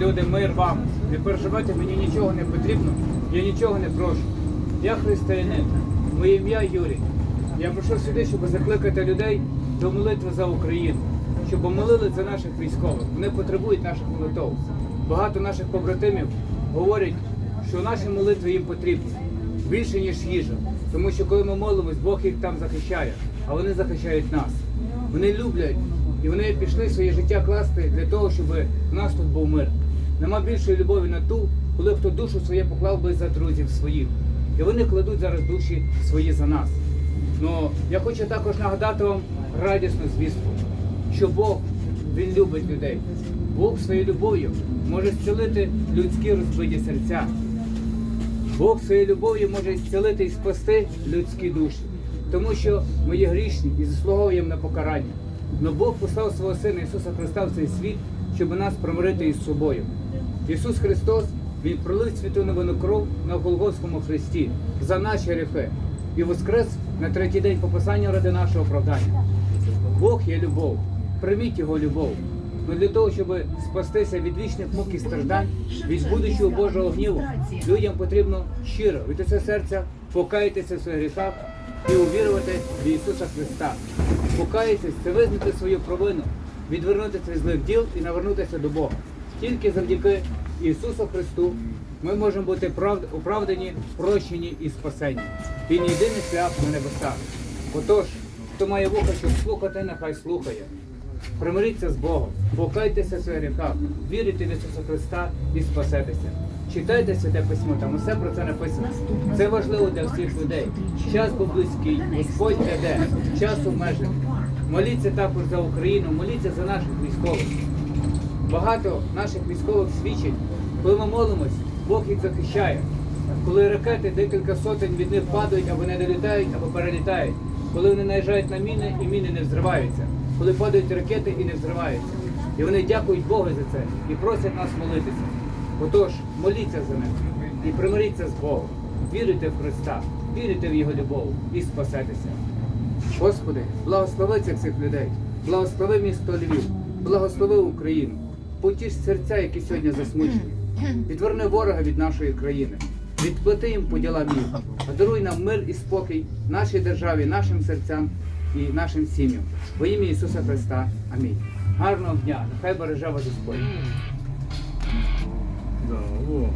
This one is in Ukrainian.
Люди, мир вам. Не переживайте, мені нічого не потрібно, я нічого не прошу. Я християнин, моє ім'я Юрій. Я прийшов сюди, щоб закликати людей до молитви за Україну, щоб молили за наших військових. Вони потребують наших молитв. Багато наших побратимів говорять, що наші молитви їм потрібні більше, ніж їжа. Тому що коли ми молимось, Бог їх там захищає, а вони захищають нас. Вони люблять і вони пішли своє життя класти для того, щоб у нас тут був мир. Нема більшої любові на ту, коли хто душу своє поклав би за друзів своїх. І вони кладуть зараз душі свої за нас. Ну я хочу також нагадати вам радісну звістку, що Бог він любить людей. Бог своєю любов'ю може зцілити людські розбиті серця. Бог своєю любов'ю може зцілити і спасти людські душі, тому що ми є грішні і заслуговуємо на покарання. Но Бог послав свого Сина Ісуса Христа в цей світ, щоб нас промирити із собою. Ісус Христос Він пролив святу новину кров на Голгофському хресті за наші гріхи і воскрес на третій день по Писанню ради нашого оправдання. Бог є любов. Прийміть його любов. Ну для того, щоб спастися від вічних мук і страждань, від будучого Божого гніву, людям потрібно щиро від усе серця покаятися в своїх гріхах і увірувати в Ісуса Христа. Покаятися це визнати свою провину, відвернутися від злих діл і навернутися до Бога. Тільки завдяки Ісусу Христу ми можемо бути оправдані, прощені і спасені. Він єдиний шлях на небесах. Отож, хто має вуха, щоб слухати, нехай слухає. Примиріться з Богом, покайтеся в своїх гріхах, вірите в Ісуса Христа і спасетеся. Читайте святе письмо, там усе про це написано. Це важливо для всіх людей. Час був близький, Господь гляде, час обмежений. Моліться також за Україну, моліться за наших військових. Багато наших військових свідчить, коли ми молимось, Бог їх захищає. Коли ракети декілька сотень від них падають або не долітають, або перелітають. Коли вони наїжджають на міни і міни не взриваються. Коли падають ракети і не взриваються. І вони дякують Богу за це і просять нас молитися. Отож, моліться за них і примиріться з Богом. Вірите в Христа, вірите в Його любов і спасетеся. Господи, благослови цих людей, благослови місто Львів, благослови Україну, потіш серця, які сьогодні засмучені. Відверни ворога від нашої країни, відплати їм по ділам їх, даруй нам мир і спокій нашій державі, нашим серцям і нашим сім'ям. Во ім'я Ісуса Христа. Амінь. Гарного дня, нехай береже вас Господь. Да, о.